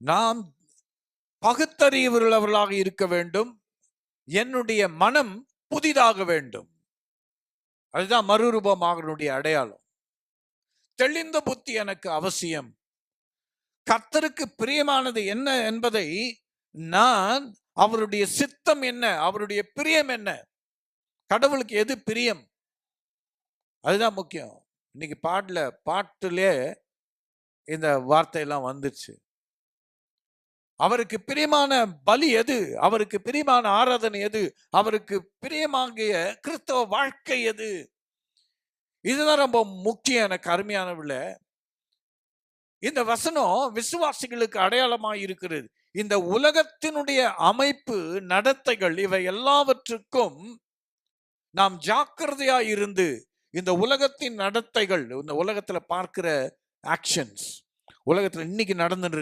நாம் பகுத்தறிவுள்ளவர்களாக இருக்க வேண்டும். என்னுடைய மனம் புதிதாக வேண்டும். அதுதான் மறுரூபமாகனுடைய அடையாளம். தெளிந்த புத்தி எனக்கு அவசியம். கர்த்தருக்கு பிரியமானது என்ன என்பதை நான் அவருடைய சித்தம் என்ன அவருடைய பிரியம் என்ன கடவுளுக்கு எது பிரியம்? அதுதான் முக்கியம். இன்னைக்கு பாடல பாட்டுலே இந்த வார்த்தையெல்லாம் வந்துச்சு அவருக்கு பிரியமான பலி எது? அவருக்கு பிரியமான ஆராதனை எது? அவருக்கு பிரியமாகிய கிறிஸ்தவ வாழ்க்கை எது? இதுதான் ரொம்ப முக்கியம் எனக்கு அருமையானவில்ல இந்த வசனம் விசுவாசிகளுக்கு அடையாளமாக இருக்கிறது. இந்த உலகத்தினுடைய அமைப்பு நடத்தைகள் இவை எல்லாவற்றுக்கும் நாம் ஜாக்கிரதையா இருந்து இந்த உலகத்தின் நடத்தைகள் இந்த உலகத்துல பார்க்கிற ஆக்ஷன்ஸ் உலகத்துல இன்னைக்கு நடந்துட்டு